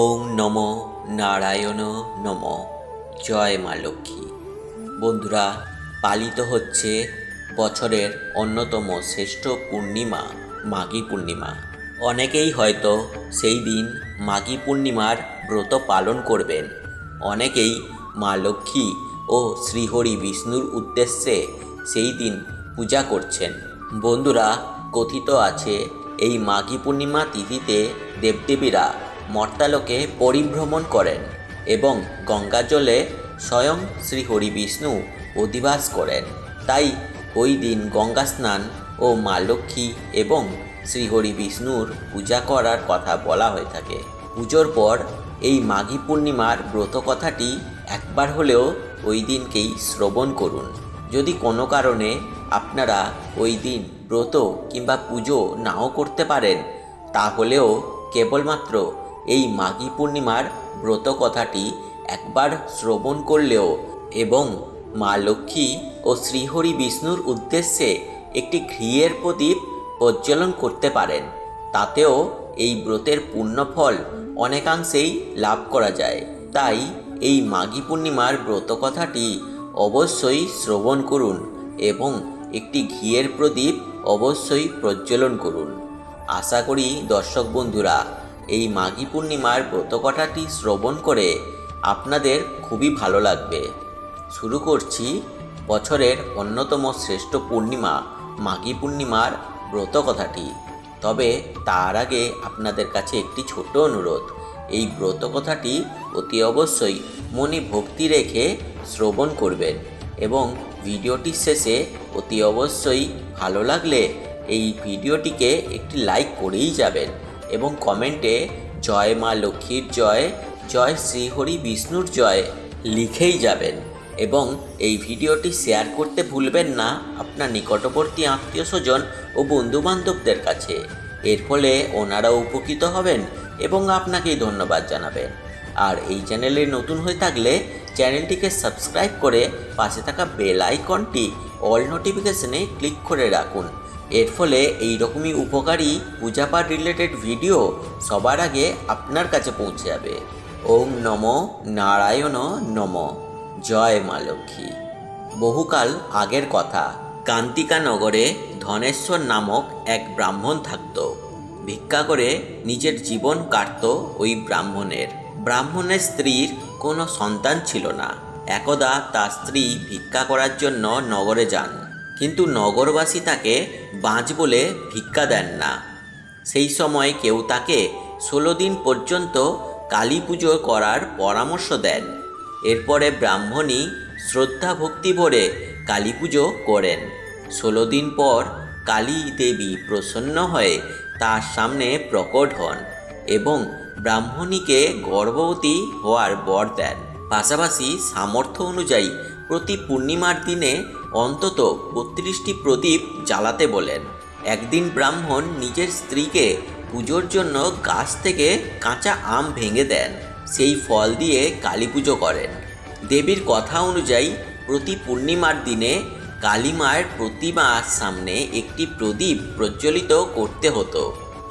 ওম নম নারায়ণ নম। জয় মা লক্ষ্মী। বন্ধুরা, পালিত হচ্ছে বছরের অন্যতম শ্রেষ্ঠ পূর্ণিমা, মাঘী পূর্ণিমা। অনেকেই হয়তো সেই দিন মাঘী পূর্ণিমার ব্রত পালন করবেন। অনেকেই মা লক্ষ্মী ও শ্রীহরি বিষ্ণুর উদ্দেশ্যে সেই দিন পূজা করছেন। বন্ধুরা, কথিত আছে, এই মাঘী পূর্ণিমা তিথিতে দেবদেবীরা মর্তালোকে পরিভ্রমণ করেন এবং গঙ্গা জলে স্বয়ং শ্রীহরি বিষ্ণু অধিবাস করেন। তাই ওই দিন গঙ্গা স্নান ও মা লক্ষ্মী এবং শ্রীহরি বিষ্ণুর পূজা করার কথা বলা হয়ে থাকে। পুজোর পর এই মাঘী পূর্ণিমার ব্রত কথাটি একবার হলেও ওই দিনকেই শ্রবণ করুন। যদি কোনো কারণে আপনারা ওই দিন ব্রত কিংবা পুজো নাও করতে পারেন, তাহলেও কেবলমাত্র এই মাঘী পূর্ণিমার ব্রত কথাটি একবার শ্রবণ করলেও এবং মা লক্ষ্মী ও শ্রীহরি বিষ্ণুর উদ্দেশ্যে একটি ঘিয়ের প্রদীপ প্রজ্বলন করতে পারেন। তাতেও এই ব্রতের পুণ্যফল অনেকাংশেই লাভ করা যায়। তাই এই মাঘী পূর্ণিমার ব্রত কথাটি অবশ্যই শ্রবণ করুন এবং একটি ঘিয়ের প্রদীপ অবশ্যই প্রজ্বলন করুন। আশা করি দর্শক বন্ধুরা এই মাঘী পূর্ণিমার ব্রতকথাটি শ্রবণ করে আপনাদের খুবই ভালো লাগবে। শুরু করছি বছরের অন্যতম শ্রেষ্ঠ পূর্ণিমা, মাঘী পূর্ণিমার ব্রত কথাটি তবে তার আগে আপনাদের কাছে একটি ছোট অনুরোধ। এই ব্রত কথাটি অতি অবশ্যই মনে ভক্তি রেখে শ্রবণ করবেন এবং ভিডিওটির শেষে অতি অবশ্যই ভালো লাগলে এই ভিডিওটিকে একটি লাইক করেই যাবেন। এবং কমেন্টে জয় মা লক্ষ্মীর জয় জয় শ্রীহরি বিষ্ণুর জয় লিখেই যাবেন। এবং এই ভিডিওটি শেয়ার করতে ভুলবেন না আপনার নিকটবর্তী আত্মীয় স্বজন ও বন্ধুবান্ধবদের কাছে। এর ফলে ওনারাও উপকৃত হবেন এবং আপনাকেই ধন্যবাদ জানাবেন। আর এই চ্যানেলে নতুন হয়ে থাকলে চ্যানেলটিকে সাবস্ক্রাইব করে পাশে থাকা বেল আইকনটি অল নোটিফিকেশনে ক্লিক করে রাখুন। এর ফলে এই রকমই উপকারী পূজাপাঠ রিলেটেড ভিডিও সবার আগে আপনার কাছে পৌঁছে যাবে। ওম নম নারায়ণ নম। জয় মা লক্ষ্মী। বহুকাল আগের কথা, কান্তিকা নগরে ধনেশ্বর নামক এক ব্রাহ্মণ থাকত। ভিক্ষা করে নিজের জীবন কাটত ওই ব্রাহ্মণের। ব্রাহ্মণের স্ত্রীর কোনো সন্তান ছিল না। একদা তার স্ত্রী ভিক্ষা করার জন্য নগরে যান। কিন্তু নগরবাসী তাকে বাঁচ বলে ভিক্ষা দেন না। সেই সময় কেউ তাকে ষোলো দিন পর্যন্ত কালী পুজো করার পরামর্শ দেন। এরপরে ব্রাহ্মণী শ্রদ্ধা ভক্তি ভরে কালী পুজো করেন। ষোলো দিন পর কালী দেবী প্রসন্ন হয়ে তার সামনে প্রকট হন এবং ব্রাহ্মণীকে গর্ভবতী হওয়ার বর দেন। পাশাপাশি সামর্থ্য অনুযায়ী প্রতি পূর্ণিমার দিনে অন্তত বত্রিশটি প্রদীপ জ্বালাতে বলেন। একদিন ব্রাহ্মণ নিজের স্ত্রীকে পুজোর জন্য গাছ থেকে কাঁচা আম ভেঙে দেন। সেই ফল দিয়ে কালী পুজো করেন। দেবীর কথা অনুযায়ী প্রতি পূর্ণিমার দিনে কালী মায়ের প্রতিমার সামনে একটি প্রদীপ প্রজ্বলিত করতে হতো।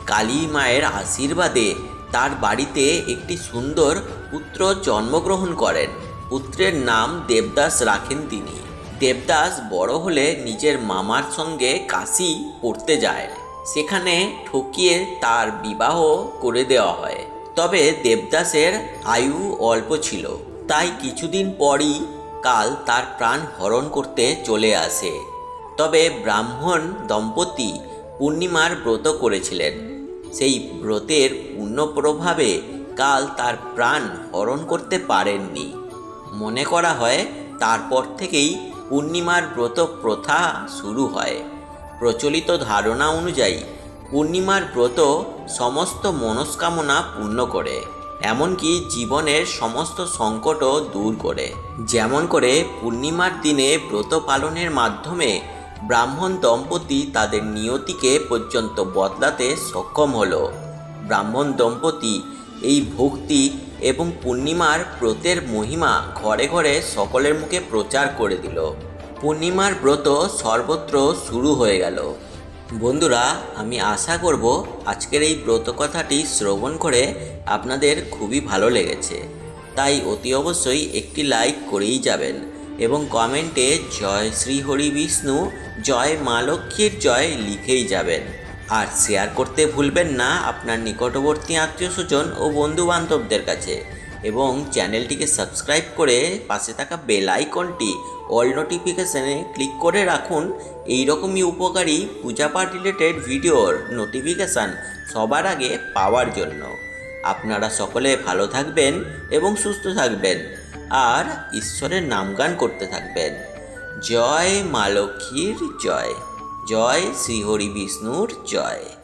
কালী মায়ের আশীর্বাদে তার বাড়িতে একটি সুন্দর পুত্র জন্মগ্রহণ করেন। পুত্রের নাম দেবদাস রাখেন তিনি। দেবদাস বড় হলে নিজের মামার সঙ্গে কাশি পড়তে যায়। সেখানে ঠকিয়ে তার বিবাহ করে দেওয়া হয়। তবে দেবদাসের আয়ু অল্প ছিল। তাই কিছুদিন পরই কাল তার প্রাণ হরণ করতে চলে আসে। তবে ব্রাহ্মণ দম্পতি পূর্ণিমার ব্রত করেছিলেন। সেই ব্রতের পূর্ণ প্রভাবে কাল তার প্রাণ হরণ করতে পারেননি। মনে করা হয়, তারপর থেকেই পূর্ণিমার ব্রত প্রথা শুরু হয়। প্রচলিত ধারণা অনুযায়ী, পূর্ণিমার ব্রত সমস্ত মনস্কামনা পূর্ণ করে, এমনকি জীবনের সমস্ত সংকটও দূর করে। যেমন করে পূর্ণিমার দিনে ব্রত পালনের মাধ্যমে ব্রাহ্মণ দম্পতি তাদের নিয়তিকে পর্যন্ত বদলাতে সক্ষম হলো। ব্রাহ্মণ দম্পতি এই ভক্তি এবং পূর্ণিমার ব্রতের মহিমা ঘরে ঘরে সকলের মুখে প্রচার করে দিল। পূর্ণিমার ব্রত সর্বত্র শুরু হয়ে গেল। বন্ধুরা, আমি আশা করব আজকের এই ব্রত কথাটি শ্রবণ করে আপনাদের খুবই ভালো লেগেছে। তাই অতি অবশ্যই একটি লাইক করেই যাবেন এবং কমেন্টে জয় শ্রী হরি বিষ্ণু, জয় মা লক্ষ্মীর জয় লিখেই যাবেন। আর শেয়ার করতে ভুলবেন না আপনার নিকটবর্তী আত্মীয় স্বজন ও বন্ধু বান্ধবদের কাছে এবং চ্যানেলটিকে সাবস্ক্রাইব করে পাশে থাকা বেল আইকনটি অল নোটিফিকেশানে ক্লিক করে রাখুন। এই রকমই উপকারী পূজাপাঠ রিলেটেড ভিডিওর নোটিফিকেশান সবার আগে পাওয়ার জন্য। আপনারা সকলে ভালো থাকবেন এবং সুস্থ থাকবেন আর ঈশ্বরের নামগান করতে থাকবেন। জয় মা লক্ষ্মীর জয়। জয় শ্রীহরি বিষ্ণুর জয়।